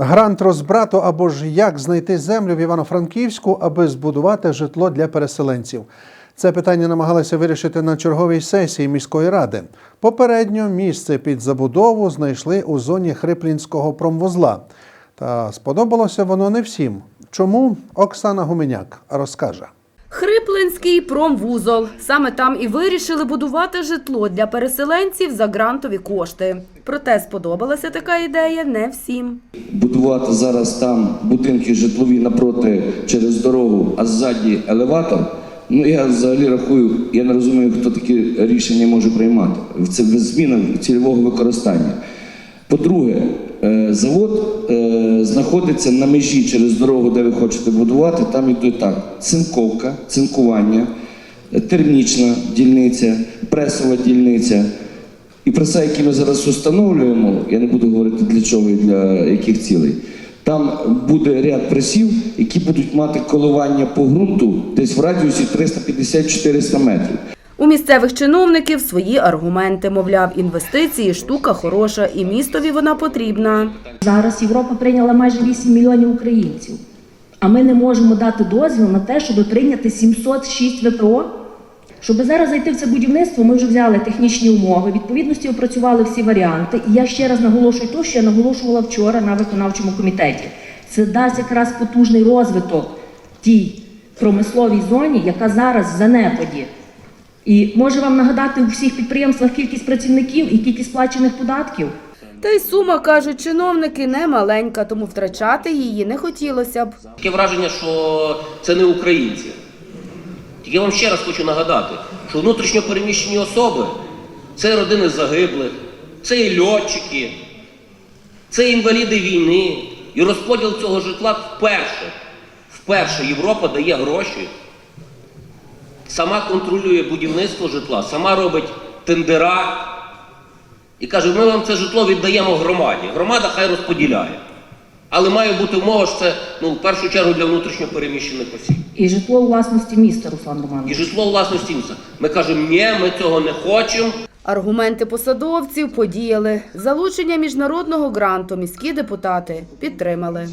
Грант розбрату або ж як знайти землю в Івано-Франківську, аби збудувати житло для переселенців. Це питання намагалися вирішити на черговій сесії міської ради. Попередньо місце під забудову знайшли у зоні Хриплінського промвузла. Та сподобалося воно не всім. Чому Оксана Гуменяк розкаже. Хриплинський промвузол. Саме там і вирішили будувати житло для переселенців за грантові кошти. Проте сподобалася така ідея не всім. будувати зараз там будинки житлові напроти через дорогу, а ззаді елеватор. Ну я взагалі рахую, я не розумію, хто такі рішення може приймати. Це без зміни цільового використання. По-друге, завод е, знаходиться на межі через дорогу, де ви хочете будувати. Там іде так: цинковка, цинкування, е, термічна дільниця, пресова дільниця. І преса, які ми зараз встановлюємо, я не буду говорити для чого і для яких цілей. Там буде ряд пресів, які будуть мати коливання по ґрунту десь в радіусі 350-400 метрів. У місцевих чиновників свої аргументи, мовляв, інвестиції штука хороша, і містові вона потрібна. Зараз Європа прийняла майже 8 мільйонів українців. А ми не можемо дати дозвіл на те, щоб прийняти 706 ВПО. Щоб зараз зайти в це будівництво, ми вже взяли технічні умови, відповідності опрацювали всі варіанти. І я ще раз наголошую те, що я наголошувала вчора на виконавчому комітеті. Це дасть якраз потужний розвиток тій промисловій зоні, яка зараз в занепаді. І можу вам нагадати у всіх підприємствах кількість працівників і кількість сплачених податків. Та й сума, кажуть чиновники, не маленька, тому втрачати її не хотілося б. Таке враження, що це не українці. Я вам ще раз хочу нагадати, що внутрішньо переміщені особи це родини загиблих, це і льотчики, це інваліди війни. І розподіл цього житла вперше. Вперше Європа дає гроші, сама контролює будівництво житла, сама робить тендера і каже, ми вам це житло віддаємо громаді. Громада хай розподіляє. Але має бути умова, що це ну, в першу чергу для внутрішньо переміщених осіб. І житло у власності міста, Руслан І Романович. житло власності міста. Ми кажемо, ні, ми цього не хочемо. Аргументи посадовців подіяли. Залучення міжнародного гранту міські депутати підтримали.